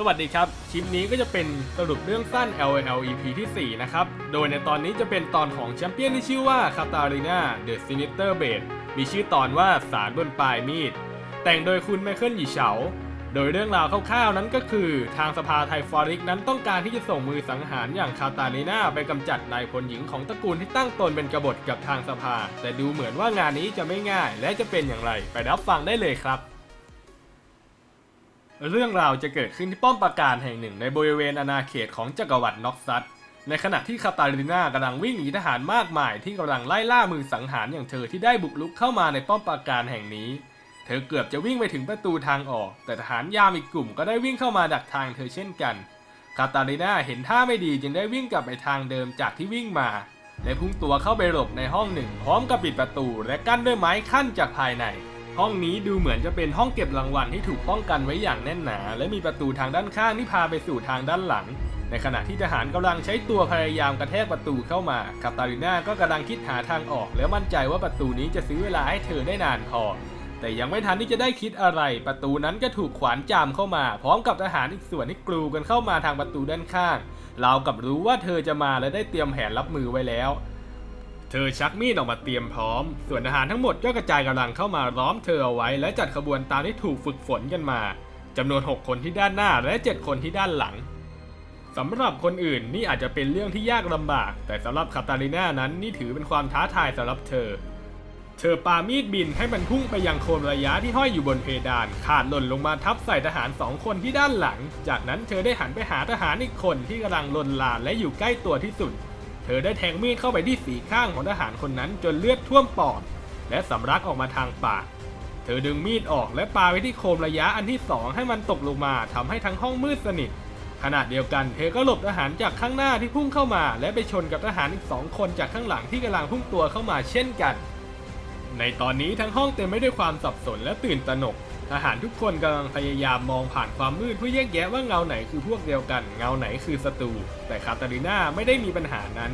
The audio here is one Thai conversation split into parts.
สวัสดีครับ คลิปนี้ก็จะเป็นสรุปเรื่องสั้น LOL EP ที่ 4 นะครับ โดยในตอนนี้จะเป็นตอนของแชมเปี้ยนที่ชื่อว่าคาตาลีนาเดอะซินิเตอร์เบดมีชื่อตอนว่าสารบนปลายมีด แต่งโดยคุณไมเคิลหยีเฉา โดยเรื่องราวคร่าวๆนั้นก็คือ ทางสภาไทฟอริกนั้นต้องการที่จะส่งมือสังหารอย่างคาตาลีนาไปกำจัดนายพลหญิงของตระกูลที่ตั้งตนเป็นกบฏกับทางสภา แต่ดูเหมือนว่างานนี้จะไม่ง่าย และจะเป็นอย่างไร ไปรับฟังได้เลยครับ เรื่องราวจะเกิดขึ้นที่ป้อมปราการแห่งหนึ่งในบริเวณอาณาเขตของจักรวรรดิน็อกซัสในขณะที่คาตาลิน่ากำลังวิ่งหนีทหารมากมายที่กำลังไล่ล่ามือสังหารอย่างเธอที่ได้บุกรุกเข้ามาในป้อมปราการแห่งนี้ เธอเกือบจะวิ่งไปถึงประตูทางออก แต่ทหารยามอีกกลุ่มก็ได้วิ่งเข้ามาดักทางเธอเช่นกันคาตาลิน่าเห็นท่าไม่ดีจึงได้วิ่งกลับไปทางเดิมจากที่วิ่งมาและพุ่งตัวเข้าไปหลบในห้องหนึ่ง พร้อมกับปิดประตูและกั้นด้วยไม้ขั้นจากภายใน ห้องนี้ดูเหมือนจะเป็นห้องเก็บรางวัลที่ถูกป้องกันไว้อย่างแน่นหนา และมีประตูทางด้านข้างที่พาไปสู่ทางด้านหลัง ในขณะที่ทหารกำลังใช้ตัวพยายามกระแทกประตูเข้ามาคาตาลิน่าก็กำลังคิดหาทางออก แล้วมั่นใจว่าประตูนี้จะซื้อเวลาให้เธอได้นานพอแต่ยังไม่ทันที่จะได้คิดอะไร ประตูนั้นก็ถูกขวานจามเข้ามา พร้อมกับทหารอีกส่วนที่กรูกันเข้ามาทางประตูด้านข้างเรากับรู้ว่าเธอจะมาและได้เตรียมแผนรับมือไว้แล้ว เธอชักมีดออกมาเตรียมพร้อม ส่วนทหารทั้งหมดก็กระจายกำลังเข้ามาล้อมเธอเอาไว้ และจัดขบวนตามที่ถูกฝึกฝนกันมาจำนวน 6 คนที่ด้านหน้าและ 7 คนที่ด้านหลังสำหรับคนอื่นนี่อาจจะเป็นเรื่องที่ยากลำบาก แต่สำหรับคาตาลิน่านั้นนี่ถือเป็นความท้าทายสำหรับเธอ เธอปามีดบินให้มันพุ่งไปยังโคนระยะที่ห้อยอยู่บนเพดาน ขาดหล่นลงมาทับใส่ทหารสองคนที่ด้านหลัง จากนั้นเธอได้หันไปหาทหารอีกคนที่กำลังลนลานและอยู่ใกล้ตัวที่สุด ธอได้แทงมีดเข้าไปที่สีข้างของทหารคนนั้นจนเลือดท่วมปอด และสำลักออกมาทางปาก เธอดึงมีดออกและปาไปที่โคมระยะอันที่สองให้มันตกลงมาทำให้ทั้งห้องมืดสนิท ขณะเดียวกันเธอก็หลบทหารจากข้างหน้าที่พุ่งเข้ามา และไปชนกับทหารอีกสองคนจากข้างหลังที่กำลังพุ่งตัวเข้ามาเช่นกัน ในตอนนี้ทั้งห้องเต็มไปด้วยความสับสนและตื่นตระหนก ทหารทุกคนกำลังพยายามมองผ่านความมืดเพื่อแยกแยะว่าเงาไหนคือพวกเดียวกัน เงาไหนคือศัตรูแต่คาตาลิน่าไม่ได้มีปัญหานั้น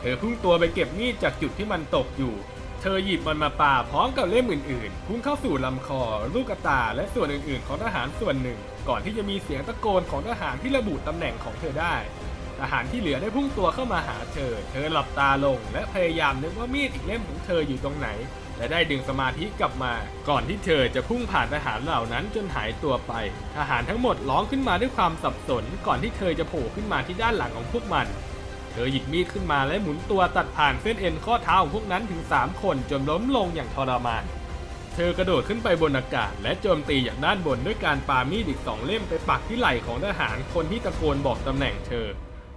เธอพุ่งตัวไปเก็บมีดจากจุดที่มันตกอยู่ เธอหยิบมันมาป่าพร้อมกับเล่มอื่นๆ พุ่งเข้าสู่ลำคอ ลูกตา และส่วนอื่นๆ ของทหารส่วนหนึ่ง ก่อนที่จะมีเสียงตะโกนของทหารที่ระบุตำแหน่งของเธอได้ทหารที่เหลือได้พุ่งตัวเข้ามาหาเธอ เธอหลับตาลง และพยายามนึกว่ามีดอีกเล่มของเธออยู่ตรงไหน และได้ดึงสมาธิกลับมา ก่อนที่เธอจะพุ่งผ่านทหารเหล่านั้นจนหายตัวไป ทหารทั้งหมดร้องขึ้นมาด้วยความสับสน ก่อนที่เธอจะโผล่ขึ้นมาที่ด้านหลังของพวกมัน เธอหยิบมีดขึ้นมาและหมุนตัวตัดผ่านเส้นเอ็นข้อเท้าของพวกนั้นถึง 3 คนจนล้มลงอย่างทรมานเธอกระโดดขึ้นไปบนอากาศ และโจมตีจากด้านบนด้วยการปามีดอีกสองเล่มไปปักที่ไหล่ของทหารคนที่ตะโกนบอกตำแหน่งเธอ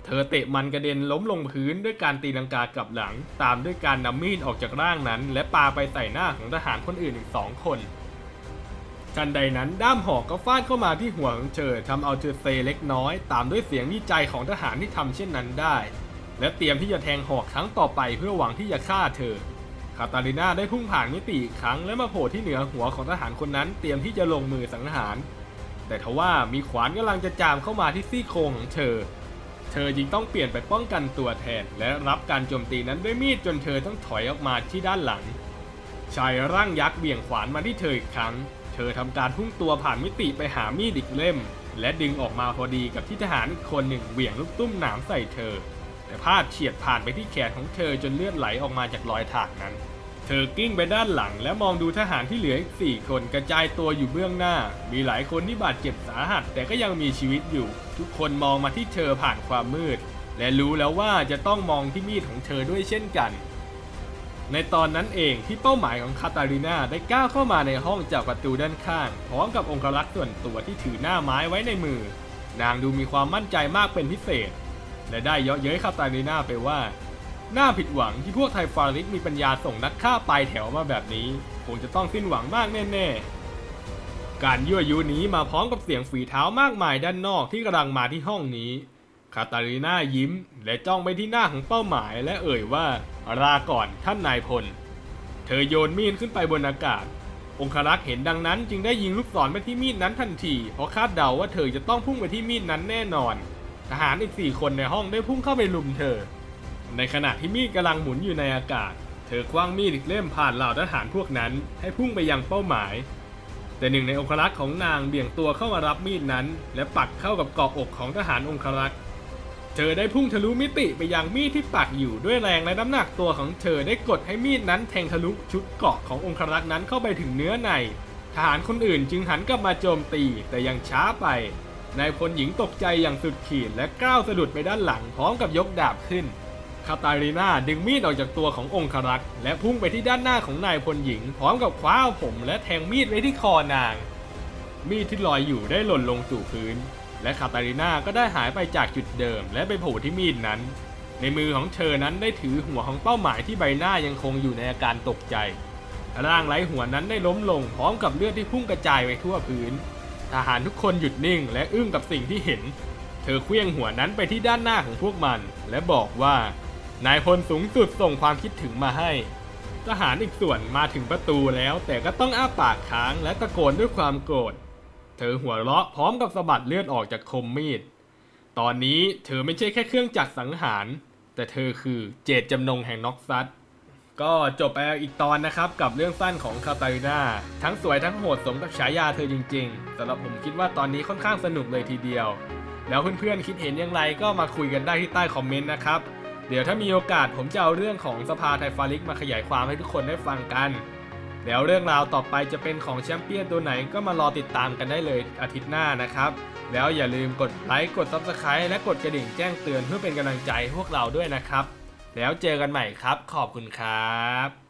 เธอเตะมันกระเด็นล้มลงพื้นด้วยการตีลังกากลับหลัง ตามด้วยการนำมีดออกจากร่างนั้น และปาไปใส่หน้าของทหารคนอื่นอีกสองคนทันใดนั้นด้ามหอกก็ฟาดเข้ามาที่หัวของเธอทำเอาเธอเซเล็กน้อย ตามด้วยเสียงวิจัยของทหารที่ทำเช่นนั้นได้ และเตรียมที่จะแทงหอกครั้งต่อไปเพื่อหวังที่จะฆ่าเธอคาตาลิน่าได้พุ่งผ่านมิติอีกครั้งและมาโผล่ที่เหนือหัวของทหารคนนั้น เตรียมที่จะลงมือสังหาร แต่ทว่ามีขวานกำลังจะจามเข้ามาที่ซี่โครงของเธอ เธอจึงต้องเปลี่ยนไปป้องกันตัวแทน และรับการโจมตีนั้นด้วยมีดจนเธอต้องถอยออกมาที่ด้านหลัง ชายร่างยักษ์เบี่ยงขวานมาที่เธออีกครั้ง เธอทำการพุ่งตัวผ่านมิติไปหามีดอีกเล่ม และดึงออกมาพอดีกับที่ทหารคนหนึ่งเหวี่ยงลูกตุ้มหนามใส่เธอ แต่พลาดเฉียดผ่านไปที่แขนของเธอจนเลือดไหลออกมาจากรอยถากนั้น เธอกิ้งไปด้านหลังและมองดูทหารที่เหลืออีกสี่คนกระจายตัวอยู่เบื้องหน้า มีหลายคนที่บาดเจ็บสาหัส แต่ก็ยังมีชีวิตอยู่ ทุกคนมองมาที่เธอผ่านความมืด และรู้แล้วว่าจะต้องมองที่มีดของเธอด้วยเช่นกัน ในตอนนั้นเองที่เป้าหมายของคาตาลิน่าได้ก้าวเข้ามาในห้องจากประตูด้านข้าง พร้อมกับองครักษ์ส่วนตัวที่ถือหน้าไม้ไว้ในมือ นางดูมีความมั่นใจมากเป็นพิเศษ และได้เยาะเย้ยคาตาลิน่าไปว่า น่าผิดหวังที่พวกไทฟาริกมีปัญญาส่งนักฆ่าปลายแถวมาแบบนี้ คงจะต้องสิ้นหวังมากแน่ๆ การยั่วยุนี้มาพร้อมกับเสียงฝีเท้ามากมายด้านนอกที่กำลังมาที่ห้องนี้ คาตาลีน่ายิ้ม และจ้องไปที่หน้าของเป้าหมายและเอ่ยว่าลาก่อนท่านนายพล เธอโยนมีดขึ้นไปบนอากาศ องครักษ์เห็นดังนั้นจึงได้ยิงลูกศรไปที่มีดนั้นทันที เพราะคาดเดาว่าเธอจะต้องพุ่งไปที่มีดนั้นแน่นอน ทหารอีกสี่คนในห้องได้พุ่งเข้าไปลุมเธอ ในขณะที่มีดกำลังหมุนอยู่ในอากาศ เธอคว้างมีดอีกเล่มผ่านเหล่าทหารพวกนั้น ให้พุ่งไปยังเป้าหมาย แต่หนึ่งในองครักษ์ของนางเบี่ยงตัวเข้ามารับมีดนั้น และปักเข้ากับเกาะอกของทหารองครักษ์เธอได้พุ่งทะลุมิติไปยังมีดที่ปักอยู่ด้วยแรงและน้ำหนักตัวของเธอได้กดให้มีดนั้นแทงทะลุชุดเกราะขององครักษ์นั้นเข้าไปถึงเนื้อใน ทหารคนอื่นจึงหันกลับมาโจมตีแต่ยังช้าไปนายพลหญิงตกใจอย่างสุดขีดและก้าวสะดุดไปด้านหลังพร้อมกับยกดาบขึ้น คาตาลีนาดึงมีดออกจากตัวขององครักษ์และพุ่งไปที่ด้านหน้าของนายพลหญิง พร้อมกับคว้าผมและแทงมีดไว้ที่คอนาง มีดที่ลอยอยู่ได้หล่นลงสู่พื้น และคาตาลีนาก็ได้หายไปจากจุดเดิม และไปโผล่ที่มีดนั้น ในมือของเธอนั้นได้ถือหัวของเป้าหมายที่ใบหน้ายังคงอยู่ในอาการตกใจร่างไร้หัวนั้นได้ล้มลงพร้อมกับเลือดที่พุ่งกระจายไปทั่วพื้น ทหารทุกคนหยุดนิ่งและอึ้งกับสิ่งที่เห็น เธอเคลื่องหัวนั้นไปที่ด้านหน้าของพวกมัน และบอกว่า นายพลสูงสุดส่งความคิดถึงมาให้ ทหารอีกส่วนมาถึงประตูแล้วแต่ก็ต้องอ้าปากค้างและตะโกนด้วยความโกรธ เธอหัวเราะพร้อมกับสะบัดเลือดออกจากคมมีด ตอนนี้เธอไม่ใช่แค่เครื่องจักรสังหาร แต่เธอคือเจตจำนงแห่งน็อกซัตก็จบไปอีกตอนนะครับกับเรื่องสั้นของคาตาลิน่าทั้งสวยทั้งโหดสมกับฉายาเธอจริงๆสำหรับผมคิดว่าตอนนี้ค่อนข้างสนุกเลยทีเดียว แล้วเพื่อนๆคิดเห็นอย่างไรก็มาคุยกันได้ที่ใต้คอมเมนต์นะครับ เดี๋ยวถ้ามีโอกาสผมจะเอาเรื่องของสภาไทฟาลิกมาขยายความให้ทุกคนได้ฟังกัน แล้วเรื่องราวต่อไปจะเป็นของแชมเปี้ยนตัวไหนก็มารอติดตามกันได้เลยอาทิตย์หน้านะครับ แล้วอย่าลืมกดไลค์กด Subscribe และกดกระดิ่งแจ้งเตือนเพื่อเป็นกำลังใจพวกเราด้วยนะครับ แล้วเจอกันใหม่ครับ ขอบคุณครับ